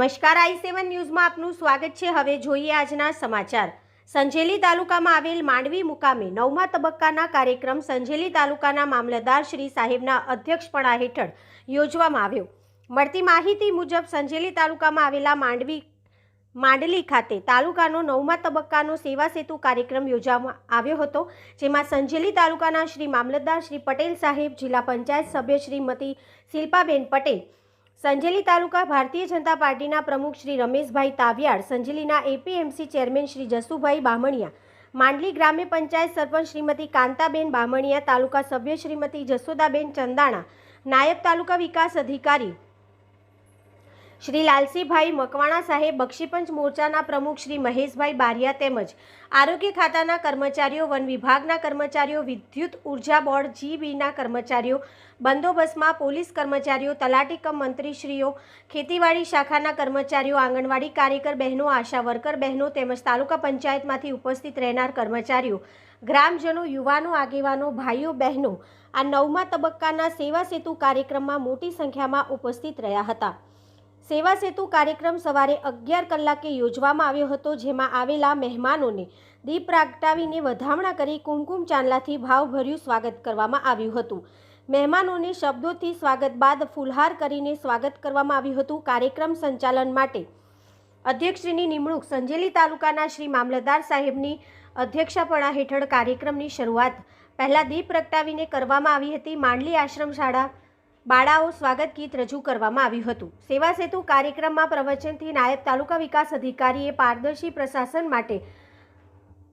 નમસ્કાર, આઈ સેવન ન્યૂઝમાં આપનું સ્વાગત છે. હવે જોઈએ આજના સમાચાર. સંજેલી તાલુકામાં આવેલ માંડવી મુકામે નવમા તબક્કાના કાર્યક્રમ સંજેલી તાલુકાના મામલતદાર શ્રી સાહેબના અધ્યક્ષપણા હેઠળ યોજવામાં આવ્યો. મળતી માહિતી મુજબ સંજેલી તાલુકામાં આવેલા માંડવી, માંડલી ખાતે તાલુકાનો નવમા તબક્કાનો સેવા સેતુ કાર્યક્રમ યોજવામાં આવ્યો હતો, જેમાં સંજેલી તાલુકાના શ્રી મામલતદાર શ્રી પટેલ સાહેબ, જિલ્લા પંચાયત સભ્ય શ્રીમતી શિલ્પાબેન પટેલ સંજેલી તાલુકા ભારતીય જનતા પાર્ટીના પ્રમુખ શ્રી રમેશભાઈ તાવિયાડ સંજેલીના એપીએમસી ચેરમેન શ્રી જસુભાઈ બામણિયા, માંડલી ગ્રામ્ય પંચાયત સરપંચ શ્રીમતી કાંતાબેન બામણિયા, તાલુકા સભ્ય શ્રીમતી જસોદાબેન ચંદાણા, નાયબ તાલુકા વિકાસ અધિકારી શ્રી લાલસીભાઈ મકવાણા સાહેબ બક્ષીપંચ મોરચાના પ્રમુખ શ્રી મહેશભાઈ બારિયા તેમજ આરોગ્ય ખાતાના કર્મચારીઓ, વન વિભાગના કર્મચારીઓ, વિદ્યુત ઊર્જા બોર્ડ, જીબીના કર્મચારીઓ, બંદોબસ્તમાં પોલીસ કર્મચારીઓ, તલાટી કમ મંત્રીશ્રીઓ, ખેતીવાડી શાખાના કર્મચારીઓ, આંગણવાડી કાર્યકર બહેનો, આશા વર્કર બહેનો તેમજ તાલુકા પંચાયતમાંથી ઉપસ્થિત રહેનાર કર્મચારીઓ, ગ્રામજનો, યુવાનો, આગેવાનો, ભાઈઓ, બહેનો આ નવમા તબક્કાના સેવા સેતુ કાર્યક્રમમાં મોટી સંખ્યામાં ઉપસ્થિત રહ્યા હતા. સેવા સેતુ કાર્યક્રમ સવારે અગિયાર કલાકે યોજવામાં આવ્યો હતો, જેમાં આવેલા મહેમાનોને દીપ પ્રગટાવીને વધામણા કરી કુમકુમ ચાંદલાથી ભાવભર્યું સ્વાગત કરવામાં આવ્યું હતું. મહેમાનોને શબ્દોથી સ્વાગત બાદ ફુલહાર કરીને સ્વાગત કરવામાં આવ્યું હતું. કાર્યક્રમ સંચાલન માટે અધ્યક્ષશ્રીની નિમણૂક સંજેલી તાલુકાના શ્રી મામલતદાર સાહેબની અધ્યક્ષપણા હેઠળ કાર્યક્રમની શરૂઆત પહેલાં દીપ પ્રગટાવીને કરવામાં આવી હતી. માંડલી આશ્રમ શાળા બાળાઓ સ્વાગત ગીત રજૂ કરવામાં આવ્યું હતું. સેવા સેતુ કાર્યક્રમમાં પ્રવચનથી નાયબ તાલુકા વિકાસ અધિકારીએ પારદર્શી પ્રશાસન માટે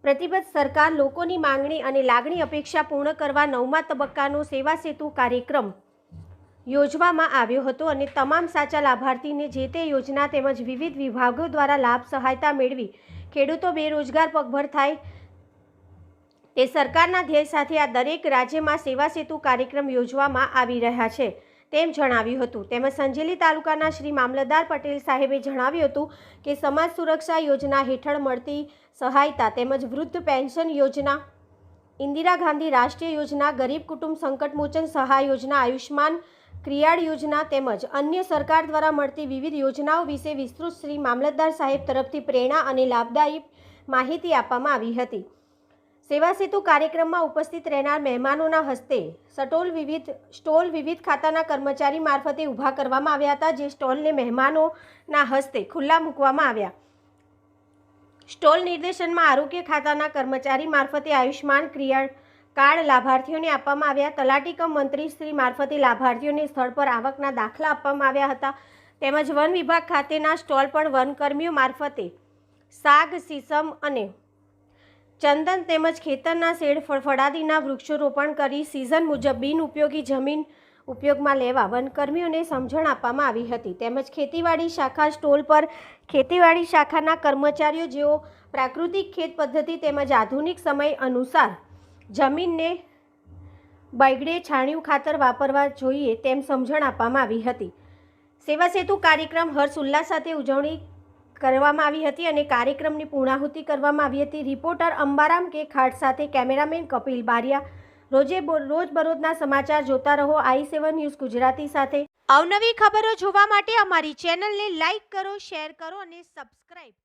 પ્રતિબદ્ધ સરકાર લોકોની માંગણી અને લાગણી અપેક્ષા પૂર્ણ કરવા નવમા તબક્કાનો સેવા સેતુ કાર્યક્રમ યોજવામાં આવ્યો હતો અને તમામ સાચા લાભાર્થીને જે તે યોજના તેમજ વિવિધ વિભાગો દ્વારા લાભ સહાયતા મેળવી ખેડૂતો બેરોજગાર પગભર થાય તે સરકારના ધ્યેય સાથે આ દરેક રાજ્યમાં સેવા સેતુ કાર્યક્રમ યોજવામાં આવી રહ્યા છે. તેમ જણાવ્યું હતું. તેમજ સંજેલી તાલુકાના શ્રી મામલતદાર પટેલ સાહેબે જણાવ્યું હતું કે સમાજ સુરક્ષા યોજના હેઠળ મળતી સહાયતા તેમજ વૃદ્ધ પેન્શન યોજના, ઇન્દિરા ગાંધી રાષ્ટ્રીય યોજના, ગરીબ કુટુંબ સંકટમોચન સહાય યોજના આયુષ્માન ક્રિયાળ યોજના તેમજ અન્ય સરકાર દ્વારા મળતી વિવિધ યોજનાઓ વિશે વિસ્તૃત શ્રી મામલતદાર સાહેબ તરફથી પ્રેરણા અને લાભદાયી માહિતી આપવામાં આવી હતી. સેવા સેતુ કાર્યક્રમમાં ઉપસ્થિત રહેનાર મહેમાનોના હસ્તે સટોલ વિવિધ, સ્ટોલ વિવિધ ખાતાના કર્મચારી મારફતે ઊભા કરવામાં આવ્યા હતા, જે સ્ટોલને મહેમાનોના હસ્તે ખુલ્લા મૂકવામાં આવ્યા. સ્ટોલ નિર્દેશનમાં આરોગ્ય ખાતાના કર્મચારી મારફતે આયુષ્માન ક્રિયા કાર્ડ લાભાર્થીઓને આપવામાં આવ્યા. તલાટી કમ મંત્રી શ્રી મારફતે લાભાર્થીઓને સ્થળ પર આવકના દાખલા આપવામાં આવ્યા હતા. તેમજ વન વિભાગ ખાતેના સ્ટોલ પણ વનકર્મીઓ મારફતે સાગ, સીસમ અને ચંદન તેમજ ખેતરના શેડ ફળફળાદીના વૃક્ષોરોપણ કરી સિઝન મુજબ બિનઉપયોગી જમીન ઉપયોગમાં લેવા વનકર્મીઓને સમજણ આપવામાં આવી હતી. તેમજ ખેતીવાડી શાખા સ્ટોલ પર ખેતીવાડી શાખાના કર્મચારીઓ જેઓ પ્રાકૃતિક ખેત પદ્ધતિ તેમજ આધુનિક સમય અનુસાર જમીનને બગડે છાણિયું ખાતર વાપરવા જોઈએ તેમ સમજણ આપવામાં આવી હતી. સેવા સેતુ કાર્યક્રમ હર્ષ ઉલ્લાસ સાથે ઉજવણી કરવામાં આવી હતી અને કાર્યક્રમની પૂર્ણાહુતિ કરવામાં આવી હતી. રિપોર્ટર અંબારામ કે ખાટ સાથે કેમેરામેન કપિલ બારિયા. રોજે રોજબરોજના સમાચાર જોતા રહો આઈ સેવન ન્યૂઝ ગુજરાતી સાથે. અવનવી ખબરો જોવા માટે અમારી ચેનલને લાઈક કરો, શેર કરો અને સબસ્ક્રાઈબ